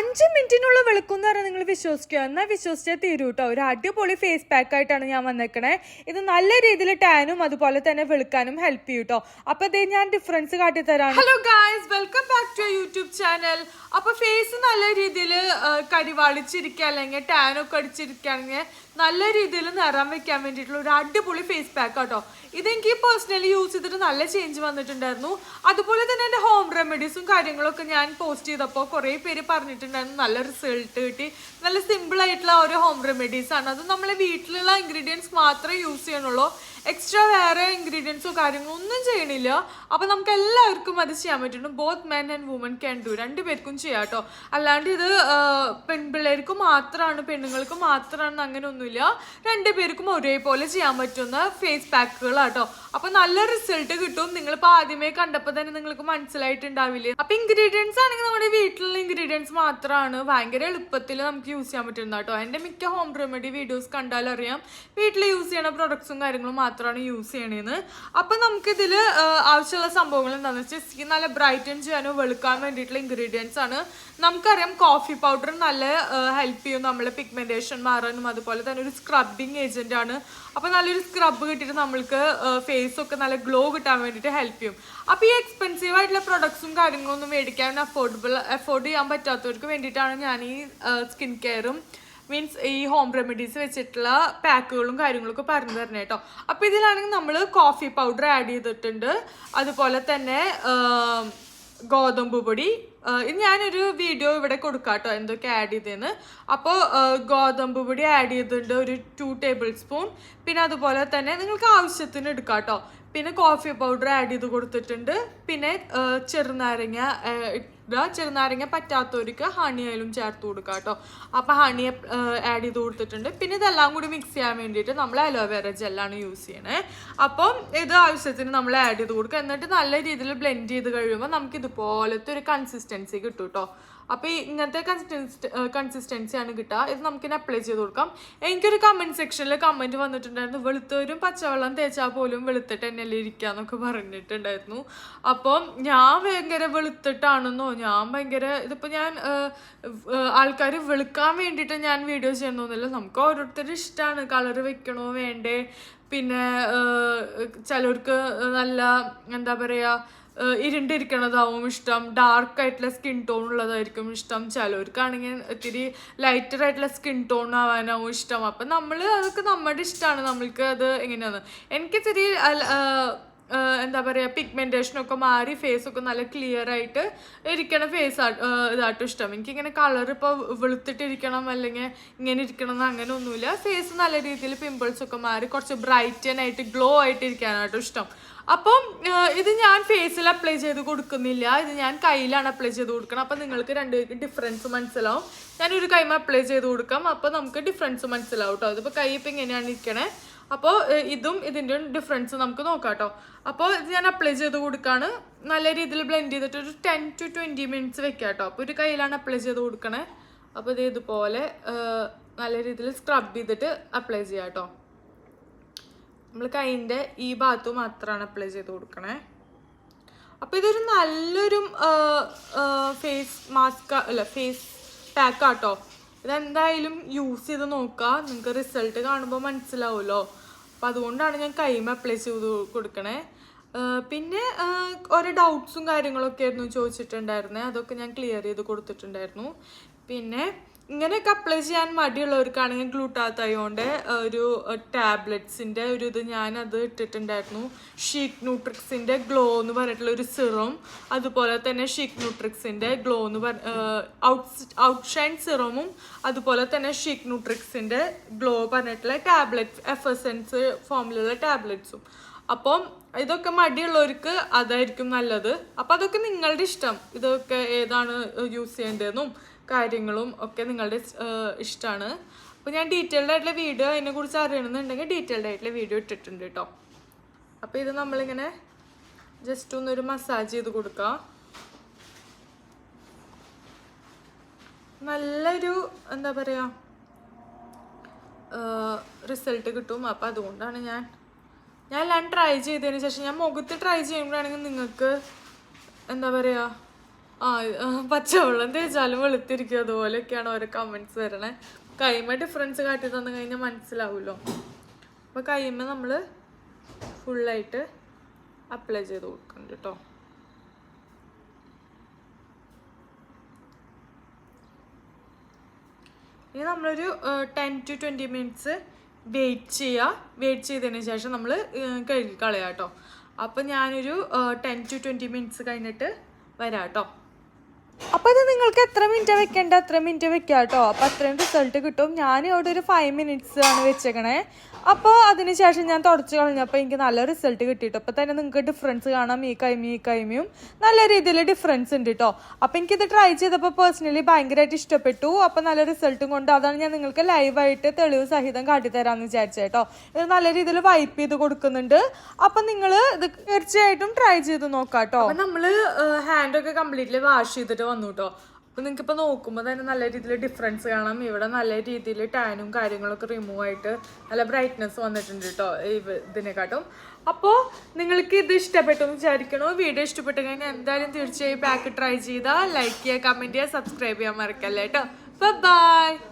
അഞ്ച് മിനിറ്റിനുള്ള വെളുക്കും പറഞ്ഞാൽ നിങ്ങൾ വിശ്വസിക്കുക. എന്നാൽ വിശ്വസിച്ചാൽ തീരൂ കേട്ടോ ഒരു അടിപൊളി ഫേസ് പാക്ക് ആയിട്ടാണ് ഞാൻ വന്നേക്കണേ. ഇത് നല്ല രീതിയിൽ ടാനും അതുപോലെ തന്നെ വെളുക്കാനും ഹെൽപ്പ് ചെയ്യും കേട്ടോ അപ്പൊ ഇതേ ഞാൻ ഡിഫറൻസ് കാട്ടി തരാം hello guys welcome back to YouTube channel അപ്പൊ ഫേസ് നല്ല രീതിയിൽ കരിവാളിച്ചിരിക്കുക അല്ലെങ്കിൽ ടാനൊക്കെ അടിച്ചിരിക്കുകയാണെങ്കിൽ നല്ല രീതിയിൽ നിറം വെക്കാൻ വേണ്ടിയിട്ടുള്ള ഒരു അടിപൊളി ഫേസ് പാക്ക് കേട്ടോ ഇതെനിക്ക് പേഴ്സണലി യൂസ് ചെയ്തിട്ട് നല്ല ചേഞ്ച് വന്നിട്ടുണ്ടായിരുന്നു. അതുപോലെ തന്നെ എന്റെ ഹോം റെമഡീസും കാര്യങ്ങളൊക്കെ ഞാൻ പോസ്റ്റ് ചെയ്തപ്പോൾ കുറേ പേര് പറഞ്ഞിട്ടുണ്ടായിരുന്നു. നല്ല റിസൾട്ട് കിട്ടി. നല്ല സിമ്പിളായിട്ടുള്ള ഒരു ഹോം റെമഡീസാണ് അത് നമ്മളെ വീട്ടിലുള്ള ഇൻഗ്രീഡിയൻസ് മാത്രമേ യൂസ് ചെയ്യണുള്ളൂ എക്സ്ട്രാ വേറെ ഇൻഗ്രീഡിയൻസോ കാര്യങ്ങളോ ഒന്നും ചെയ്യണില്ല. അപ്പൊ നമുക്ക് എല്ലാവർക്കും അത് ചെയ്യാൻ പറ്റുള്ളൂ both men and women can do രണ്ടുപേർക്കും ചെയ്യാം കേട്ടോ അല്ലാണ്ട് ഇത് പെൺപിള്ളേർക്ക് മാത്രമാണ് പെണ്ണുങ്ങൾക്ക് മാത്രമാണ് അങ്ങനെ ഒന്നുമില്ല. രണ്ട് പേർക്കും ഒരേപോലെ ചെയ്യാൻ പറ്റുന്ന ഫേസ് പാക്കുകളാട്ടോ അപ്പൊ നല്ല റിസൾട്ട് കിട്ടും. നിങ്ങളിപ്പോ ആദ്യമേ കണ്ടപ്പോൾ തന്നെ നിങ്ങൾക്ക് മനസ്സിലായിട്ടുണ്ടാവില്ലേ? അപ്പൊ ഇൻഗ്രീഡിയൻസ് ആണെങ്കിൽ നമ്മുടെ വീട്ടിലുള്ള ഇൻഗ്രീഡിയൻസ് മാത്രമാണ് ഭയങ്കര എളുപ്പത്തിൽ നമുക്ക് യൂസ് ചെയ്യാൻ പറ്റുന്ന കേട്ടോ എന്റെ മിക്ക ഹോം റെമഡി വീഡിയോസ് കണ്ടാലറിയാം. വീട്ടിൽ യൂസ് ചെയ്യണ പ്രൊഡക്ട്സും കാര്യങ്ങളും മാത്രമാണ് യൂസ് ചെയ്യണേന്ന്. അപ്പൊ നമുക്കിതിൽ ആവശ്യമുള്ള സംഭവങ്ങൾ എന്താണെന്ന് വെച്ചാൽ സ്കിൻ നല്ല ബ്രൈറ്റൻ ചെയ്യാനോ വെളുക്കാൻ വേണ്ടിയിട്ടുള്ള ഇൻഗ്രീഡിയൻസ് ആണ്. നമുക്കറിയാം കോഫി പൗഡർ നല്ല ഹെൽപ്പ് ചെയ്യും നമ്മളെ പിഗ്മെന്റേഷൻ മാറാനും അതുപോലെ തന്നെ ഒരു സ്ക്രബിങ് ഏജന്റ് ആണ്. അപ്പൊ നല്ലൊരു സ്ക്രബ് കിട്ടിയിട്ട് നമ്മൾക്ക് ഫേസ് ഒക്കെ നല്ല ഗ്ലോ കിട്ടാൻ വേണ്ടിയിട്ട് ഹെൽപ്പ് ചെയ്യും. അപ്പൊ ഈ എക്സ്പെൻസീവ് ആയിട്ടുള്ള പ്രൊഡക്ട്സും കാര്യങ്ങളൊന്നും മേടിക്കാൻ അഫോർഡബിൾ അഫോർഡ് ചെയ്യാൻ പറ്റാത്തവർക്ക് വേണ്ടിയിട്ടാണ് ഞാൻ ഈ സ്കിൻ കെയറും മീൻസ് ഈ ഹോം റെമഡീസ് വെച്ചിട്ടുള്ള പാക്കുകളും കാര്യങ്ങളൊക്കെ പറഞ്ഞു തരണേ കേട്ടോ അപ്പോൾ ഇതിലാണെങ്കിൽ നമ്മൾ കോഫി പൗഡർ ആഡ് ചെയ്തിട്ടുണ്ട്. അതുപോലെ തന്നെ ഗോതമ്പ് പൊടി. ഇത് ഞാനൊരു വീഡിയോ ഇവിടെ കൊടുക്കാം കേട്ടോ എന്തൊക്കെ ആഡ് ചെയ്തതെന്ന് അപ്പോൾ ഗോതമ്പ് പൊടി ആഡ് ചെയ്തിട്ടുണ്ട് ഒരു ടു ടേബിൾ സ്പൂൺ പിന്നെ അതുപോലെ തന്നെ നിങ്ങൾക്ക് ആവശ്യത്തിന് എടുക്കാം കേട്ടോ പിന്നെ കോഫി പൗഡർ ആഡ് ചെയ്ത് കൊടുത്തിട്ടുണ്ട്. പിന്നെ ചെറുനാരങ്ങ ചെറുനാരങ്ങ പറ്റാത്തവർക്ക് ഹണി ആയാലും ചേർത്ത് കൊടുക്കുക കേട്ടോ. അപ്പോൾ ഹണി ആഡ് ചെയ്ത് കൊടുത്തിട്ടുണ്ട്. പിന്നെ ഇതെല്ലാം കൂടി മിക്സ് ചെയ്യാൻ വേണ്ടിയിട്ട് നമ്മൾ അലോവേറ ജെല്ലാണ് യൂസ് ചെയ്യണേ. അപ്പം ഇത് ആവശ്യത്തിന് നമ്മൾ ആഡ് ചെയ്ത് കൊടുക്കുക. എന്നിട്ട് നല്ല രീതിയിൽ ബ്ലെൻഡ് ചെയ്ത് കഴിയുമ്പോൾ നമുക്ക് ഇതുപോലത്തെ ഒരു കൺസിസ്റ്റൻസി കിട്ടും കേട്ടോ. അപ്പോൾ ഈ ഇങ്ങനത്തെ കൺസിസ്റ്റൻസി കൺസിസ്റ്റൻസിയാണ് കിട്ടുക. ഇത് നമുക്ക് ഇനി അപ്ലൈ ചെയ്ത് കൊടുക്കാം. എനിക്കൊരു കമന്റ് സെക്ഷനിൽ കമന്റ് വന്നിട്ടുണ്ടായിരുന്നു. വെളുത്തവരും പച്ചവെള്ളം തേച്ചാൽ പോലും വെളുത്തിട്ട് എന്നെ ഇരിക്കുക എന്നൊക്കെ പറഞ്ഞിട്ടുണ്ടായിരുന്നു. അപ്പം ഞാൻ ഭയങ്കര വെളുത്തിട്ടാണെന്നോ ഞാൻ ഭയങ്കര ഇതിപ്പോൾ ഞാൻ ആൾക്കാർ വെളുക്കാൻ വേണ്ടിയിട്ട് ഞാൻ വീഡിയോ ചെയ്യണമെന്നില്ല നമുക്ക് ഓരോരുത്തരുടെ ഇഷ്ടമാണ് കളർ വെക്കണോ വേണ്ടേ? പിന്നെ ചിലർക്ക് നല്ല എന്താ പറയുക ഇരുണ്ടിരിക്കണതാവും ഇഷ്ടം. ഡാർക്ക് ആയിട്ടുള്ള സ്കിൻ ടോൺ ഉള്ളതായിരിക്കും ഇഷ്ടം. ചിലവർക്കാണെങ്കിൽ ഇത്തിരി ലൈറ്റർ ആയിട്ടുള്ള സ്കിൻ ടോൺ ആവാനാവും ഇഷ്ടം. അപ്പം നമ്മൾ അതൊക്കെ നമ്മുടെ ഇഷ്ടമാണ് നമ്മൾക്ക് അത് എങ്ങനെയാണ് എനിക്ക് എന്താ പറയുക പിഗ്മെന്റേഷനൊക്കെ മാറി ഫേസ് ഒക്കെ നല്ല ക്ലിയർ ആയിട്ട് ഇരിക്കണ ഫേസ് ഇതായിട്ടും ഇഷ്ടം. എനിക്കിങ്ങനെ കളർ ഇപ്പോൾ വെളുത്തിട്ടിരിക്കണം അല്ലെങ്കിൽ ഇങ്ങനെ ഇരിക്കണം എന്ന് അങ്ങനെ ഒന്നുമില്ല. ഫേസ് നല്ല രീതിയിൽ പിമ്പിൾസ് ഒക്കെ മാറി കുറച്ച് ബ്രൈറ്റൻ ആയിട്ട് ഗ്ലോ ആയിട്ട് ഇരിക്കാനായിട്ടും ഇഷ്ടം. അപ്പം ഇത് ഞാൻ ഫേസിൽ അപ്ലൈ ചെയ്ത് കൊടുക്കുന്നില്ല. ഇത് ഞാൻ കയ്യിലാണ് അപ്ലൈ ചെയ്ത് കൊടുക്കണം. അപ്പം നിങ്ങൾക്ക് രണ്ട് ഡിഫറൻസ് മനസ്സിലാവും. ഞാനൊരു കൈമ അപ്ലൈ ചെയ്ത് കൊടുക്കാം. അപ്പോൾ നമുക്ക് ഡിഫറൻസ് മനസ്സിലാവും കേട്ടോ അതിപ്പോൾ കൈ ഇപ്പം ഇങ്ങനെയാണ് ഇരിക്കണേ. അപ്പോൾ ഇതും ഇതിന്റെ ഡിഫറൻസ് നമുക്ക് നോക്കാം കേട്ടോ അപ്പോൾ ഇത് ഞാൻ അപ്ലൈ ചെയ്ത് കൊടുക്കുകയാണ് നല്ല രീതിയിൽ ബ്ലെൻഡ് ചെയ്തിട്ട് ഒരു ടെൻ ടു ട്വന്റി മിനിറ്റ്സ് വെക്കാം കേട്ടോ അപ്പോൾ ഒരു കയ്യിലാണ് അപ്ലൈ ചെയ്ത് കൊടുക്കണേ. അപ്പോൾ ഇത് ഇതുപോലെ നല്ല രീതിയിൽ സ്ക്രബ് ചെയ്തിട്ട് അപ്ലൈ ചെയ്യാം കേട്ടോ നമ്മൾ കൈന്റെ ഈ ഭാഗത്ത് മാത്രമാണ് അപ്ലൈ ചെയ്ത് കൊടുക്കണേ. അപ്പോൾ ഇതൊരു നല്ലൊരു ഫേസ് മാസ്ക് അല്ല ഫേസ് പാക്ക് ആട്ടോ. ഇതെന്തായാലും യൂസ് ചെയ്ത് നോക്കുക നിങ്ങൾക്ക് റിസൾട്ട് കാണുമ്പോൾ മനസ്സിലാവുമല്ലോ അപ്പം അതുകൊണ്ടാണ് ഞാൻ കൈമ അപ്ലൈ ചെയ്ത് കൊടുക്കണേ. പിന്നെ ഓരോ ഡൗട്ട്സും കാര്യങ്ങളൊക്കെ ആയിരുന്നു ചോദിച്ചിട്ടുണ്ടായിരുന്നത് അതൊക്കെ ഞാൻ ക്ലിയർ ചെയ്ത് കൊടുത്തിട്ടുണ്ടായിരുന്നു. പിന്നെ ഇങ്ങനെയൊക്കെ അപ്ലൈ ചെയ്യാൻ മടിയുള്ളവർക്കാണെങ്കിൽ ഗ്ലൂട്ടാത്തയോണ്ട് ഒരു ടാബ്ലറ്റ്സിന്റെ ഒരു ഇത് ഞാനത് ഇട്ടിട്ടുണ്ടായിരുന്നു. ഷീക്ക് ന്യൂട്രിക്സിന്റെ ഗ്ലോ എന്ന് പറഞ്ഞിട്ടുള്ള ഒരു സിറം അതുപോലെ തന്നെ ഷീക്ക് ന്യൂട്രിക്സിന്റെ ഗ്ലോ എന്ന് പറ ഔട്ട് ഔട്ട്ഷൈൻ സിറമും അതുപോലെ തന്നെ ഷീക്ക് ന്യൂട്രിക്സിന്റെ ഗ്ലോ പറഞ്ഞിട്ടുള്ള ടാബ്ലറ്റ് എഫ് എസെൻസ് ഫോമിലുള്ള ടാബ്ലറ്റ്സും അപ്പം ഇതൊക്കെ മടിയുള്ളവർക്ക് അതായിരിക്കും നല്ലത്. അപ്പം അതൊക്കെ നിങ്ങളുടെ ഇഷ്ടം. ഇതൊക്കെ ഏതാണ് യൂസ് ചെയ്യേണ്ടതെന്നും കാര്യങ്ങളും ഒക്കെ നിങ്ങളുടെ ഇഷ്ടമാണ് അപ്പോൾ ഞാൻ ഡീറ്റെയിൽഡ് ആയിട്ടുള്ള വീഡിയോ അതിനെക്കുറിച്ച് അറിയണമെന്നുണ്ടെങ്കിൽ ഡീറ്റെയിൽഡ് ആയിട്ടുള്ള വീഡിയോ ഇട്ടിട്ടുണ്ട് കേട്ടോ അപ്പോൾ ഇത് നമ്മളിങ്ങനെ ജസ്റ്റ് ഒന്നൊരു മസാജ് ചെയ്ത് കൊടുക്കുക നല്ലൊരു എന്താ പറയുക റിസൾട്ട് കിട്ടും. അപ്പം അതുകൊണ്ടാണ് ഞാൻ ഞാൻ എല്ലാം ട്രൈ ചെയ്തതിന് ശേഷം ഞാൻ മുഖത്ത് ട്രൈ ചെയ്യുമ്പോഴാണെങ്കിൽ നിങ്ങൾക്ക് എന്താ പറയുക പച്ചവെള്ളം തേച്ചാലും വെളുത്തിരിക്കും അതുപോലെയൊക്കെയാണ് ഓരോ കമന്റ്സ് വരണേ. കൈമ ഡിഫറൻസ് കാട്ടി തന്നു കഴിഞ്ഞാൽ മനസ്സിലാവുമല്ലോ അപ്പോൾ കൈമ നമ്മൾ ഫുള്ളായിട്ട് അപ്ലൈ ചെയ്ത് കൊടുക്കുന്നുണ്ട് കേട്ടോ ഇനി നമ്മളൊരു ten to twenty minutes wait ചെയ്യുക വെയിറ്റ് ചെയ്തതിന് ശേഷം നമ്മൾ കഴുകി കളയാം കേട്ടോ അപ്പം ഞാനൊരു ടെൻ ടു ട്വന്റി മിനിറ്റ്സ് കഴിഞ്ഞിട്ട് വരാം കേട്ടോ അപ്പോൾ ഇത് നിങ്ങൾക്ക് എത്ര മിനിറ്റ് വെക്കേണ്ട? അത്ര മിനിറ്റ് വെക്കുക കേട്ടോ അപ്പോൾ അത്രയും റിസൾട്ട് കിട്ടും. ഞാൻ ഇവിടെ ഒരു ഫൈവ് മിനിറ്റ്സ് ആണ് വെച്ചേക്കണേ. അപ്പോൾ അതിനുശേഷം ഞാൻ തുടച്ച് കളഞ്ഞപ്പോൾ എനിക്ക് നല്ല റിസൾട്ട് കിട്ടിട്ടോ അപ്പോൾ തന്നെ നിങ്ങൾക്ക് ഡിഫറൻസ് കാണാം. ഈ കൈമയും ഈ കൈമയും നല്ല രീതിയിൽ ഡിഫറൻസ് ഉണ്ട് കേട്ടോ അപ്പോൾ എനിക്കിത് ട്രൈ ചെയ്തപ്പോൾ പേഴ്സണലി ഭയങ്കരമായിട്ട് ഇഷ്ടപ്പെട്ടു. അപ്പോൾ നല്ല റിസൾട്ടും കൊണ്ട് അതാണ് ഞാൻ നിങ്ങൾക്ക് ലൈവായിട്ട് തെളിവ് സഹിതം കാട്ടിത്തരാമെന്ന് വിചാരിച്ചത് കേട്ടോ ഇത് നല്ല രീതിയിൽ വൈപ്പ് ചെയ്ത് കൊടുക്കുന്നുണ്ട്. അപ്പം നിങ്ങൾ ഇത് തീർച്ചയായിട്ടും ട്രൈ ചെയ്ത് നോക്കാം കേട്ടോ നമ്മൾ ഹാൻഡൊക്കെ കംപ്ലീറ്റ്ലി വാഷ് ചെയ്തിട്ട് വന്നു കേട്ടോ അപ്പം നിങ്ങൾക്ക് ഇപ്പോൾ നോക്കുമ്പോൾ തന്നെ നല്ല രീതിയിൽ ഡിഫറൻസ് കാണാം. ഇവിടെ നല്ല രീതിയിൽ ടാനും കാര്യങ്ങളൊക്കെ റിമൂവ് ആയിട്ട് നല്ല ബ്രൈറ്റ്നെസ് വന്നിട്ടുണ്ട് കേട്ടോ ഇതിനെക്കാട്ടും. അപ്പോൾ നിങ്ങൾക്ക് ഇത് ഇഷ്ടപ്പെട്ടു വിചാരിക്കണോ? വീഡിയോ ഇഷ്ടപ്പെട്ടു കഴിഞ്ഞാൽ എന്തായാലും തീർച്ചയായും പാക്ക് ട്രൈ ചെയ്താൽ ലൈക്ക് ചെയ്യുക കമന്റ് ചെയ്യുക സബ്സ്ക്രൈബ് ചെയ്യാൻ മറക്കല്ലേ കേട്ടോ ബൈ